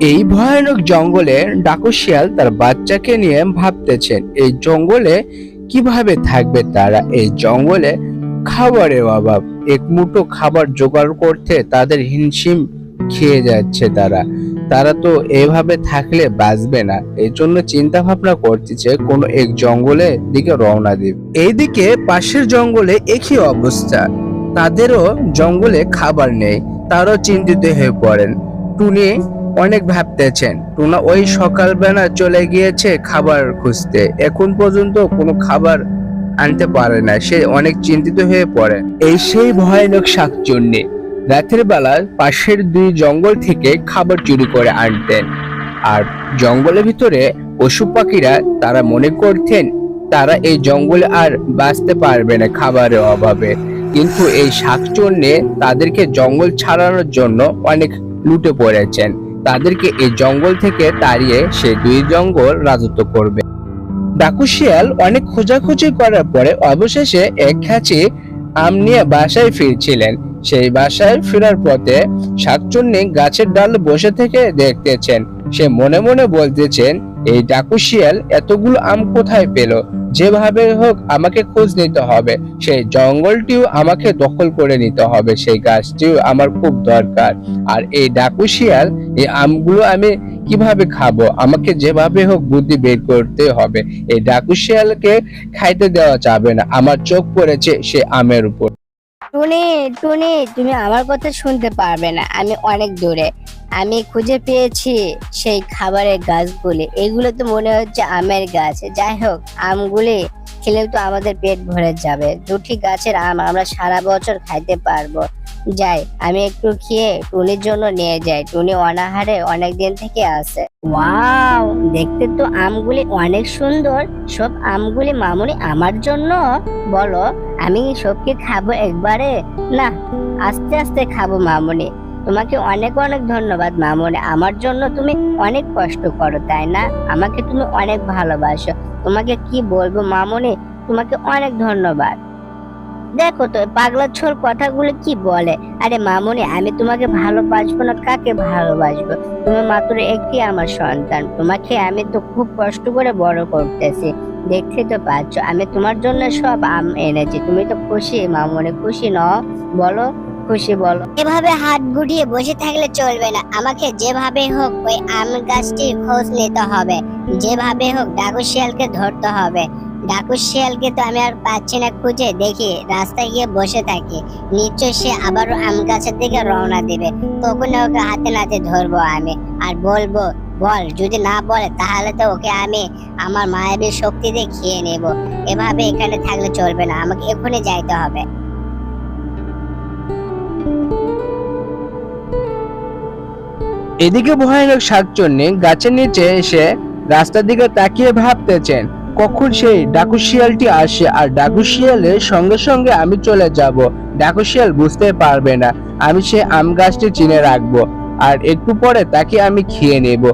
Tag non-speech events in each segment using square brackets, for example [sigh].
এই ভয়ানক জঙ্গলে ডাকু শিয়াল তার বাচ্চাকে নিয়ে ভাবতেছেন, এই জঙ্গলে কীভাবে থাকবে তারা? এই জঙ্গলে খাবারের অভাব। এক মুঠো খাবার জোগাড় করতে তাদের হিমশিম খেয়ে যাচ্ছে তারা। তারা তো এভাবে থাকলে বাঁচবে না। এই জন্য চিন্তা ভাবনা করতেছে কোনো এক জঙ্গলে দিকে রওনা দিবে। এইদিকে পাশের জঙ্গলে একই অবস্থা। তাদেরও জঙ্গলে খাবার নেই। তারাও চিন্তিত হয়ে পড়েন। টুনি অনেক ভাবতেছেন। টুনা ওই সকালবেলা চলে গিয়েছে খাবার খুঁজতে। এখন পর্যন্ত কোনো খাবার আনতে পারে না। সে অনেক চিন্তিত হয়ে পড়ে। এই সেই ভয়ানক শাকচুন্নি। রাতের বেলা পাশের দুই জঙ্গল থেকে খাবার চুরি করে আনতেন। আর জঙ্গলের ভিতরে পশু পাখিরা তারা মনে করতেন, তারা এই জঙ্গলে আর বাঁচতে পারবে না খাবারের অভাবে। কিন্তু এই শাকচুন্নি তাদেরকে জঙ্গল ছাড়ানোর জন্য অনেক লুটে পড়েছেন। তাদেরকে এই জঙ্গল থেকে তাড়িয়ে সে দুই জঙ্গল রাজত্ব করবে। ডাকু শিয়াল অনেক খোঁজাখুঁজি করার পরে অবশেষে এক খাঁচি আম নিয়ে বাসায় ফিরছিলেন। সেই বাসায় ফেরার পথে শাকচুন্নি গাছের ডাল বসে থেকে দেখতেছেন। সে মনে মনে বলতেছেন এই ডাকু শিয়াল এতগুলো আম কোথায় পেল? যেভাবে হোক আমাকে খোঁজ নিতে হবে। সেই জঙ্গলটিও আমাকে দখল করে নিতে হবে। সেই গাছটিও আমার খুব দরকার। আর এই ডাকু শিয়াল এই আমগুলো আমি কীভাবে খাব? আমাকে যেভাবে হোক বুদ্ধি বের করতে হবে। এই ডাকু শিয়ালকে খাইতে দেওয়া যাবে না। আমার চোখ পড়েছে সে আমের উপর। টুনি টুনি, তুমি আমার কথা শুনতে পারবে না। আমি অনেক দূরে। আমি খুঁজে পেয়েছি সেই খাবারের গাছগুলি। এগুলো তো মনে হচ্ছে আমের গাছ। যাই হোক, আমগুলি খেলেও তো আমাদের পেট ভরে যাবে। দুটি গাছের আম আমরা সারা বছর খাইতে পারব। যাই, আমি একটু খেয়ে টুনির জন্য নিয়ে যাই। টুনি অনাহারে অনেক দিন থেকে আছে। ওয়াও, দেখতে তো আমগুলি অনেক সুন্দর। সব আমগুলি মামুনি আমার জন্য? বলো, আমি সবকে খাব একবারে? না, আস্তে আস্তে খাব মামুনি। তোমাকে অনেক অনেক ধন্যবাদ মামুনি। আমার জন্য তুমি অনেক কষ্ট করো, তাই না? আমাকে তুমি অনেক ভালোবাসো। তোমাকে কি বলব মামুনি? তোমাকে অনেক ধন্যবাদ। দেখো তো পাগলা ছোর কথাগুলো কি বলে? আরে মামুনি, আমি তোমাকে ভালোবাসবো না, কাকে ভালোবাসবো? তুমি মাত্র একটি আমার সন্তান। তোমাকে আমি তো খুব কষ্ট করে বড় করতেছি। দেখতে তো পাচ্ছ, আমি তোমার জন্য সব আম এনেছি। তুমি তো খুশি, মামুনি, খুশি নও। বলো। খুশি বলো। এভাবে হাত গুটিয়ে বসে থাকলে চলবে না। আমাকে যেভাবে হোক ওই আম গাছটির খোঁজ নিতে হবে। যেভাবে হোক ডাকু শিয়ালকে ধরতে হবে। ডাকু শিয়ালকে তো আমি আর পাচ্ছি না খুঁজে। দেখি, রাস্তায় গিয়ে বসে থাকি। নিশ্চয় সে আবারও আম গাছের দিকে রওনা দিবে। তখন ওকে হাতে নাতে ধরবো আমি। আর বলব, বল, যদি না বলে তাহলে তো ওকে আমি আমার মায়ের শক্তি দিয়ে খেয়ে নেব। এভাবে এখানে থাকলে চলবে না। আমাকে এখনই যাইতে হবে। এদিকে ভয়ানক শাকচন্নি গাছের নিচে এসে রাস্তার দিকে তাকিয়ে ভাবতেছেন, কখন সেই ডাকু শিয়ালটি আসে? আর ডাকুশিয়ালের সঙ্গে সঙ্গে আমি চলে যাব। ডাকুশিয়াল বুঝতে পারবে না, আমি সে আম গাছটি চিনে রাখব। আর একটু পরে তাকে আমি খেয়ে নেব।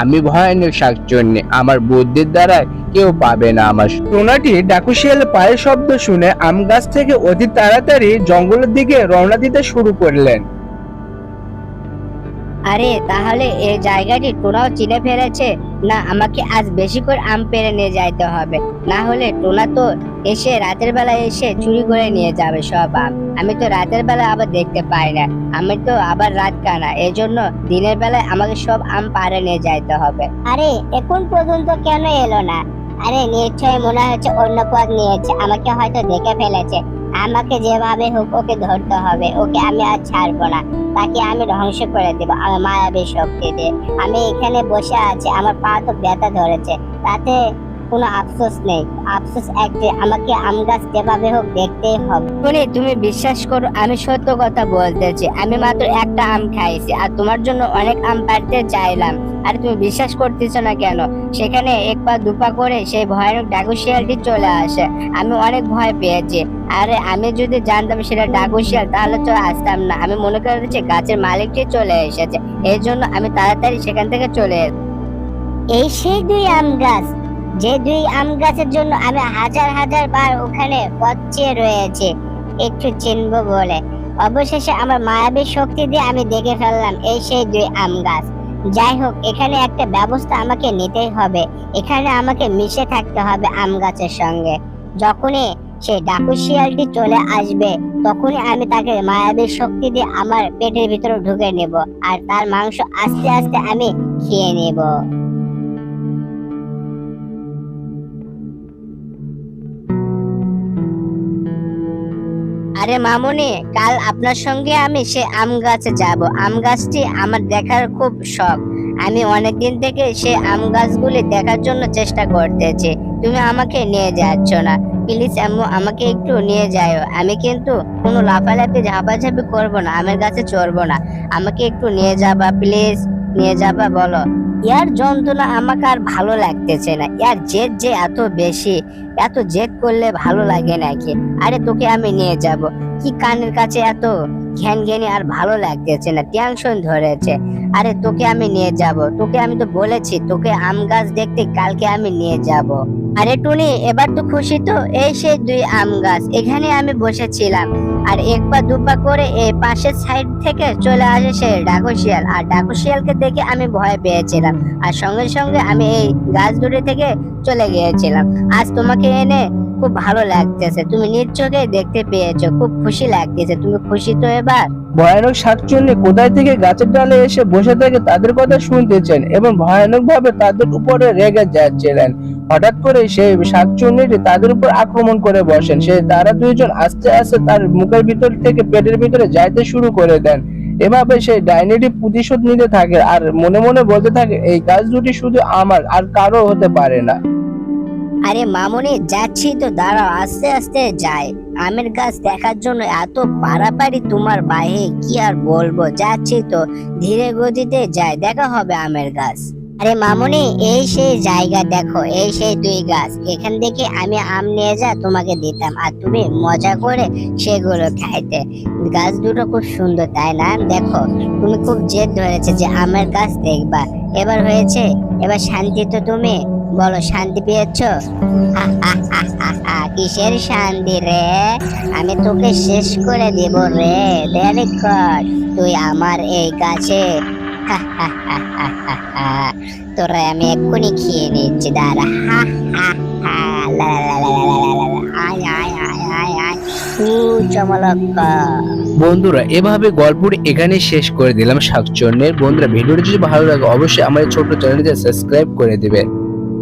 আমি ভয়ানক শাকচন্নি, আমার বুদ্ধির দ্বারা কেউ পাবে না আমার। টোনাটি ডাকুশিয়াল পায়ের শব্দ শুনে আম গাছ থেকে অতি তাড়াতাড়ি জঙ্গলের দিকে রওনা দিতে শুরু করলেন। আরে, তাহলে এই জায়গাটি টোনাও চিনে ফেলেছে? না, আমাকে আজ বেশি করে আম পেরে নিয়ে যাইতে হবে। না হলে টোনা তো এসে রাতের বেলা এসে চুরি করে নিয়ে যাবে সব আম। আমি তো রাতের বেলা আবার দেখতে পাই না। আমি তো আবার রাত কানা এই জন্য দিনের বেলায় আমাকে সব আম পারে নিয়ে যাইতে হবে। আরে, এখন পর্যন্ত কেন এলো না? আরে নিশ্চয় মনে হচ্ছে অন্য পথ নিয়েছে। আমাকে হয়তো দেখে ফেলেছে। আমাকে যেভাবে হোক ওকে ধরতে হবে। ওকে আমি আর ছাড়বো না। তাকে আমি ধ্বংস করে দেবো আমার মায়াবী শক্তি দিয়ে আমি এখানে বসে আছি। আমার পা তো ব্যথা ধরেছে। তাতে কোনো আফসোস নেই। আফসোস একটি আমাকে আম গাছ যেভাবে হোক দেখতেই হবে। টুনি তুমি বিশ্বাস করো আমি সত্য কথা বলতেছি। আমি মাত্র একটা আম খাইছি আর তোমার জন্য অনেক আম পাড়তে চাইলাম। আর তুমি বিশ্বাস করতেছো না কেন? সেখানে এক পা দুপা করে সেই ভয়ানক ডাকু শিয়ালটি চলে আসে। আমি অনেক ভয় পেয়েছি। আরে আমি যদি জানতাম সেটা ডাকু শিয়াল তাহলে তো আসতাম না। আমি মনে করেছি গাছের মালিকটি চলে এসেছে। এই জন্য আমি তাড়াতাড়ি সেখান থেকে চলে এই সেই দুই আম গাছ যে দুই আম গাছের জন্য আমি হাজার হাজার বার ওখানে পথ চেয়ে রয়েছে, একটু চিনবো বলে। অবশেষে আমার মায়াবী শক্তি দিয়ে আমি দেখে ফেললাম এই সেই দুই আম গাছ। যাই হোক, এখানে একটা ব্যবস্থা আমাকে নিতেই হবে। এখানে আমাকে মিশে থাকতে হবে আম গাছের সঙ্গে। যখনই সেই ডাকু শিয়ালটি চলে আসবে, তখনই আমি তাকে মায়াবী শক্তি দিয়ে আমার পেটের ভিতরে ঢুকে নেব আর তার মাংস আস্তে আস্তে আমি খেয়ে নেব। আরে মামনি, কাল আপনার সঙ্গে আমি সে আম গাছে যাব। আম গাছটি আমার দেখার খুব শখ। আমি অনেকদিন থেকে সে আম গাছগুলি দেখার জন্য চেষ্টা করতেছি। তুমি আমাকে নিয়ে যাচ্ছ না। প্লিজ আম্মু, আমাকে একটু নিয়ে যাও আমি কিন্তু কোনো লাফালাফি, ঝাপাঝাপি করব না। আমের গাছে চড়বো না। আমাকে একটু নিয়ে যাবা, প্লিজ। নিয়ে যাবা, বলো। ইয়ার যন্ত্রণা আমাকে আর ভালো লাগতেছে না। ইয়ার জেদ যে এত বেশি, এত জেদ করলে ভালো লাগে নাকি? আরে তোকে আমি নিয়ে যাব। কি কানের কাছে এত ঘ্যান ঘ্যানি আর ভালো লাগতেছে না টেনশন ধরেছে। আরে তোকে আমি নিয়ে যাব। তোকে আমি তো বলেছি, তোকে আম গাছ দেখতে কালকে আমি নিয়ে যাব। আরে টুনি, এবার তো খুশি তো? এই সেই দুই আম গাছ, এখানে আমি বসেছিলাম। আর এক পা, দু পা করে এই পাশের সাইড থেকে চলে আসে সে ডাকো শিয়াল। আর ডাকো শিয়ালকে দেখে আমি ভয় পেয়েছিলাম। আর সঙ্গে সঙ্গে আমি এই গাছ দুটি থেকে চলে গিয়েছিলাম। আজ তোমাকে এনে খুব ভালো লাগতেছে। তুমি নিজ দেখতে পেয়েছ। খুব খুশি লাগতেছে। তুমি খুশি তো এবার? ভয়ানক শাকচুন্নি কোথায় থেকে গাছের ডালে এসে বসে থেকে তাদের কথা শুনতেছেন এবং ভয়ানক ভাবে তাদের উপরে রেগে যাচ্ছিলেন। হঠাৎ করে সেই শাকচুন্নিটি তাদের উপর আক্রমণ করে বসেন। সে, তারা দুইজন আস্তে আস্তে তার মুখের ভিতর থেকে পেটের ভিতরে যাইতে শুরু করে দেন। এভাবে সেই ডাইনিটি প্রতিশোধ নিতে থাকে আর মনে মনে বলতে থাকে, এই গাছ দুটি শুধু আমার আর কারও হতে পারে না। আরে মামুনি, যাচ্ছি তো, দাঁড়াও, আস্তে আস্তে যাই। আমের গাছ দেখার জন্য এত পারাপারি তোমার বাইরে কি আর বলব? যাচ্ছি তো, ধীরে গতিতে যাই, দেখা হবে আমের গাছ। আরে মামুনি, এই সেই জায়গা দেখো, এই সেই দুই গাছ। এখান থেকে আমি আম নিয়ে যা, তোমাকে দিতাম। আর তুমি মজা করে সেগুলো খাইতে। গাছ দুটো খুব সুন্দর, তাই না? দেখো, তুমি খুব জেদ ধরেছে যে আমের গাছ দেখবা। এবার হয়েছে, এবার শান্তি তো তুমি। বলো, শান্তি পেয়েছ? কিসের শান্তি রে? আমি তোকে শেষ করে দেব রে। গুড তুই আমার এই গাছে। [laughs] তোরা আমি এক্ষুনি খেয়ে নিচ্ছি বন্ধুরা, এভাবে গল্পটি এখানে শেষ করে দিলাম। শাকচন্যের বন্ধুরা, ভিডিওটি যদি ভালো লাগে, অবশ্যই আমাদের ছোট চ্যানেলটি সাবস্ক্রাইব করে দেবেন